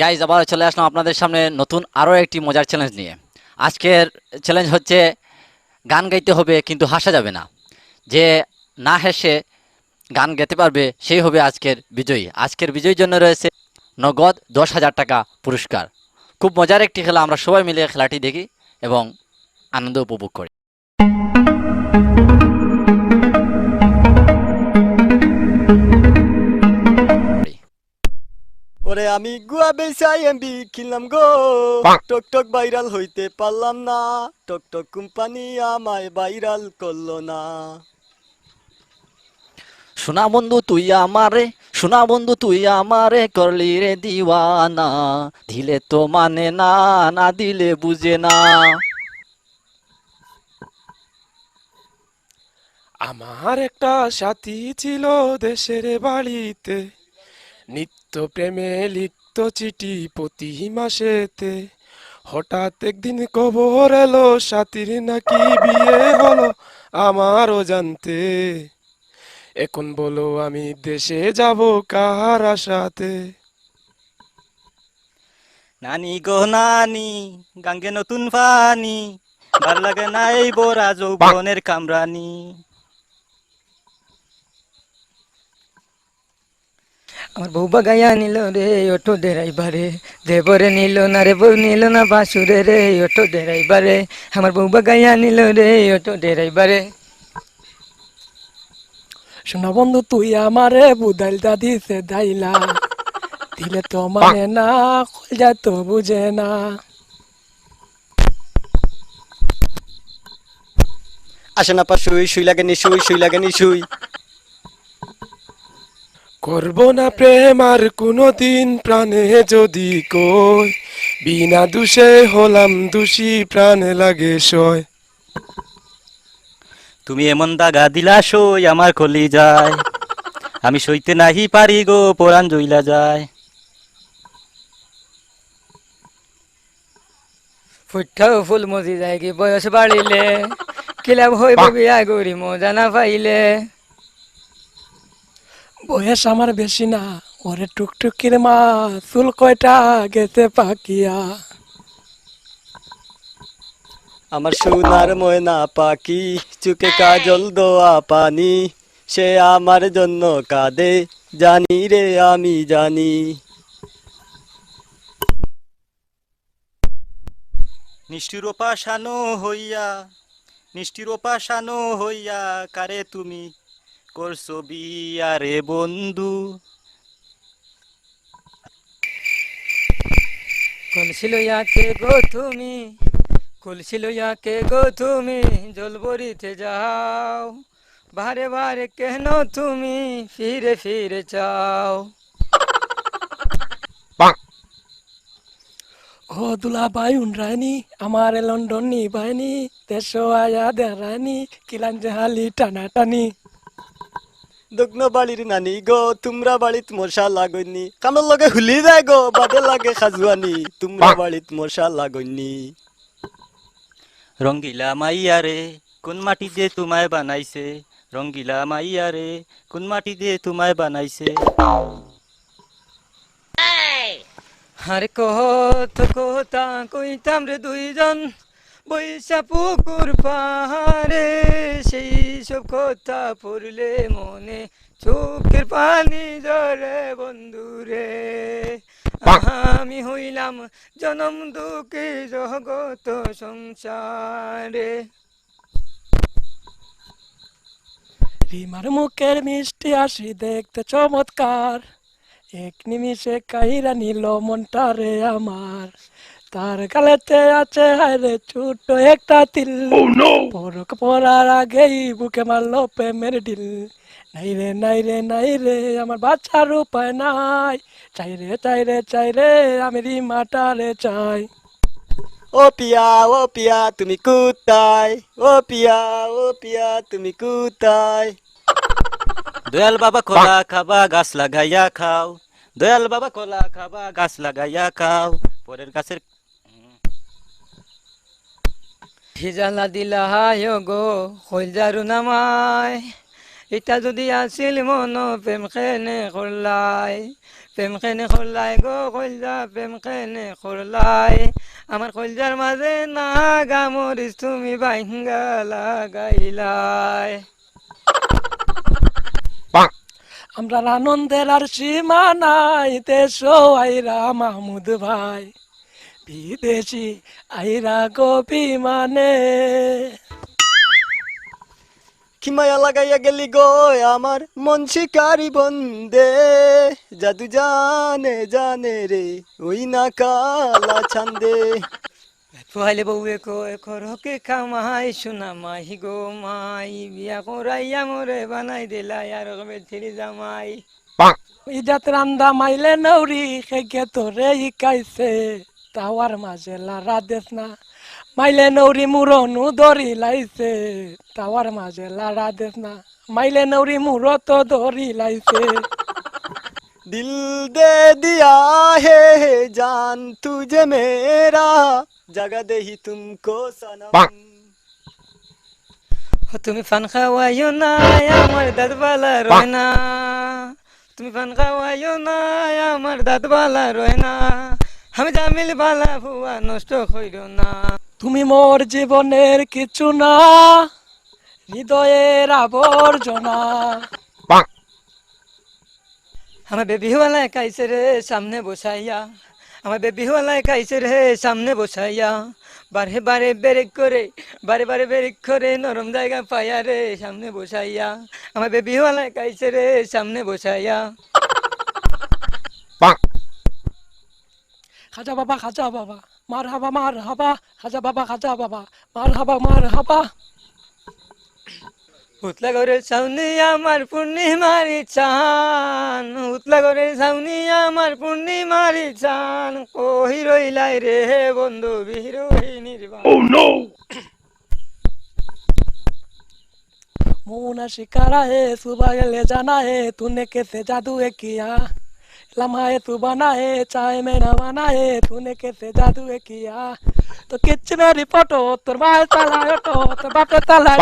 Guys আবার চলে আসলাম আপনাদের সামনে নতুন আরও একটি মজার চ্যালেঞ্জ নিয়ে। আজকের চ্যালেঞ্জ হচ্ছে, গান গাইতে হবে কিন্তু হাসা যাবে না। যে না হেসে গান গাইতে পারবে, সেই হবে আজকের বিজয়ী। আজকের বিজয়ীর জন্য রয়েছে নগদ দশ হাজার টাকা পুরস্কার। খুব মজার একটি খেলা, আমরা সবাই মিলে খেলাটি দেখি এবং আনন্দ উপভোগ করি। ওরে আমি গুয়া বেসাই এমবি কিনলাম গো। টক টক ভাইরাল হইতে পারলাম না। টক টক কোম্পানি আমায় ভাইরাল করল না। সোনা বন্ধু তুই আমারে সোনা বন্ধু তুই আমারে করলি রে দিওয়ানা। দিলে তো মানে না না দিলে বুঝে না। আমার একটা সাথী ছিল দেশের বাড়িতে। নিত্য প্রেমে লিখত চিঠি প্রতি মাসেতে। হঠাৎ একদিন খবর এলো, সাথীর নাকি বিয়ে হলো আমারও জানতে। এখন বলো আমি দেশে যাব কার আশাতে? নানি গো নানি, গাঙ্গে নতুন পানি ভালো লাগে নাই বোরা যৌবনের কামরানি। আমার বউ বাগাইয়া নিল রে অটো ড্রাইভারে দেবরে নিল না রে বউ নিল না বাসুরে রে অটো ড্রাইভারে আমার বউ বাগাইয়া নিল রে অটো ড্রাইভারে শোনা বন্ধু তুই আমারে বুদাইল দাদি সে দাইলা। দিলে তো মানে না যা তো বুঝে না। আসে না পা শুই শুই লাগেনি শুই শুই লাগেনি শুই। করব না প্রেম আর কোনোদিন প্রাণে যদি কই। বিনা দোষে হলাম দোষী প্রাণে লাগে সয়। তুমি এমন দাগা দিলা সই আমার কলি যায়। আমি সইতে নাহি পারি গো পরাণ জইলা যায়। ফুটাও ফুল মজি যায় কি বয়স বাড়িলে কিলাব হইব বিয়া গরি মজা না পাইলে। বয়স আমার বেশি না। ওরে টুকটুকির মা, চুল কয়টা গেছে পাকিয়া? আমার সোনার ময়না পাখি, চুকে কাজল দোয়া পানি, সে আমার জন্য কাঁদে, জানি রে আমি জানি। নিষ্ঠুর পাশানো হইয়া নিষ্ঠুর পাশানো হইয়া, কারে তুমি করছ বিয়া রে বন্ধু। কলসি লইয়াকে গো তুমি কলসি লইয়াকে গো তুমি জলবরিতে যাও। বারে বারে কেন তুমি ফিরে ফিরে চাও? ও দুলা ভাই উনরানি আমার লন্ডন নি বাইনি দেশ আয়া দেরানি কিলান জাহালি টানা টানি দগ্ন বাড়ির নানি গো তোমরা বাড়িত মশা লাগনি। কামের লগে হুলি যায় গো বাদে লাগে খাজুয়ানি তোমরা বাড়িত মশা লাগনি। রঙ্গিলা মাইয়া রে কোন মাটি দিয়ে তোমায় বানাইছে রঙ্গিলা মাইয়া রে কোন মাটি দিয়ে তোমায় বানাইছে আরে কত কথা কইতাম রে দুইজন। বৈশা পুকুর পাহাড়ে সেই সব কথা পড়লে মনে চোখের পানি জরে বন্ধুরে আমি হইলাম জনম দুঃখে জগত সংসারে। রিমার মুখের মিষ্টি আসি দেখতে চমৎকার। এক নিমিষে কাহিরা নিল মনটারে আমার। তার গালেতে আছে হায়রে ছোট একটা তিল। পরক পরার আগেই বুকে মারলো প্রেমের ডিল নাই রে নাই রে নাই রে আমার বাচ্চার উপায় নাই। চাই রে চাই রে চাই রে আমি রিমাটারে চাই। ও পিয়া ও পিয়া তুমি কোথায় ও পিয়া ও পিয়া তুমি কোথায় দয়াল বাবা কলা খাবা গাছ লাগাইয়া খাও। দয়াল বাবা কলা খাবা গাছ লাগাইয়া খাও। পরের গাছের হিজালা দিলা হায় গো, হইল জারু নামায় এটা যদি আসিল মন, প্রেম খেনে করলাই। প্রেম খেনে করলাই গো কলজা প্রেম খেনে করলাই। আমার কলজার মাঝে না গামরিস তুমি বাইঙ্গা লাগাইলাই। আমরা আনন্দের আর সীমা নাই দেশ আইরা মাহমুদ ভাই। বিদেশি আইরা গো বিমানে কি মায়া লাগাইয়া গেলি গো আমার মন শিকারি বন্দে। জাদু জানে জানে রে ওই না কালা ছান্দে। ফুয়াইলে বউয়ে কয় করকে কামাই সোনা মাহি গো মাই। বিয়া করাইয়া মোরে বানাই দিলাই আর কবে ছিড়ি জামাই। ইজাত রান্দা মাইলে নৌরি খেগে তোরে ইকাইছে। তাওয়ার মাঝে লারা দেশ না। মাইলে নৌরি মুরনু দরি লাইছে তাওয়ার মাঝে লারা দেশ না। মাইলে নৌরি মুরত দরি লাইছে। দিল দে দিয়া হে জান তুঝে মেরা জগা দেহি তুমকো সনম। তুমি ফান খাওয়াইও না আমার দাদবালা রয় না। তুমি ফান খাওয়াইও না আমার দাদবালা রয় না। আমি জামিল বালা ভুয়া নষ্ট হইল না। তুমি মোর জীবনের কিছু না হৃদয়ের আবর্জনা। আমার বেবিওয়ালায় কাইছে রে সামনে বসাইয়া। আমার বেবিওয়ালায় কাইছে রে সামনে বসাইয়া। বারে বারে বেরেক করে বারে বারে বেরেক করে নরম জায়গা পাইয়া রে সামনে বসাইয়া। আমার বেবিওয়ালায় কাইছে রে সামনে বসাইয়া। খাজা বাবা খাজা বাবা মার হাবা মার হাবা খাজা বাবা খাজা বাবা মার হাবা মার হাবা উতলা গরের সাউনি আমার পূর্ণিমারি চান উতলা গরের সাউনি আমার পূর্ণিমারি চান কহি রইলাই রে বন্ধু বিরোহিনীর মোনা শিকারা হে সুবা গেলে জানা হে তুনে কেসে জাদু হে কিয়া लम्हा तू बना है चाय में नवाना है तूने कैसे जादू किया? तो किचन रिपोर्टो तुर माल तो बाप तला